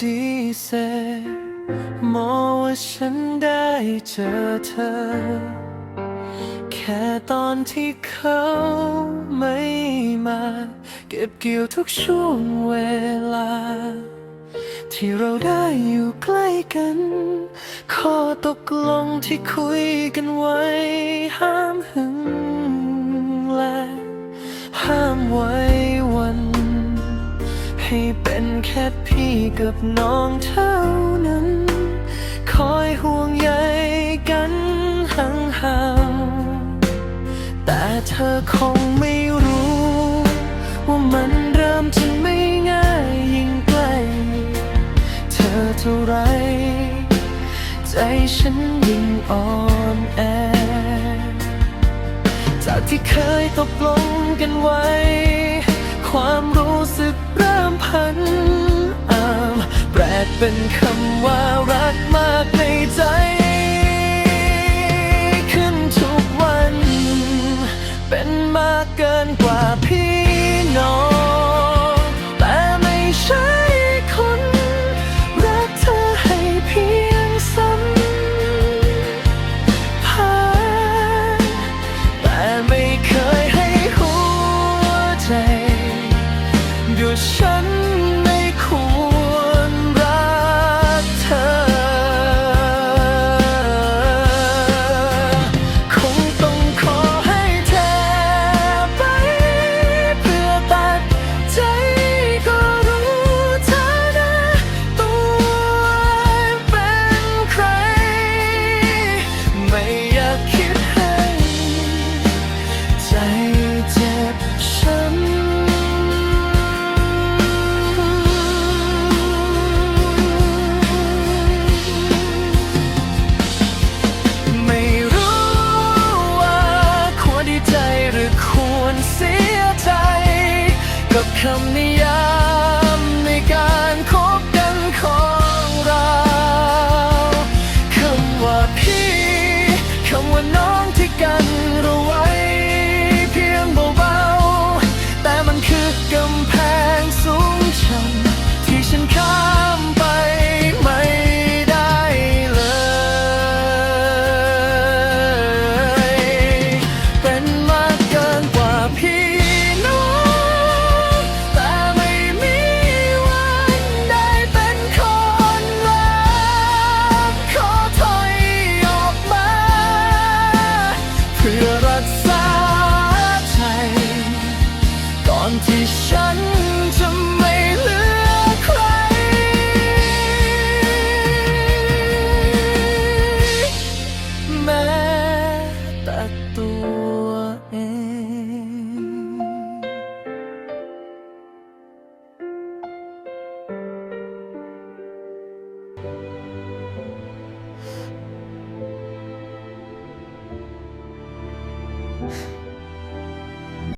ดีเซมองว่าฉันได้เจอเธอ แค่ตอนที่เขาไม่มา เก็บเกี่ยวทุกช่วงเวลา ที่เราได้อยู่ใกล้กัน ข้อตกลงที่คุยกันไว้ ห้ามหึงและห้ามไว้ ให้เป็นแค่พี่กับน้องเท่านั้น คอยห่วงใยกันห่างๆ แต่เธอคงไม่รู้ ว่ามันเริ่มจะไม่ง่ายยิ่งใกล้เธอเท่าไร ใจฉันยิ่งอ่อนแอ จากที่เคยตกลงกันไว้ ความรู้สึกเริ่มพันอามแปลเป็นคำว่ารักมาก ดูฉั กับคำนิยามในการคบกันของเรา คำว่าพี่ คำว่าน้อง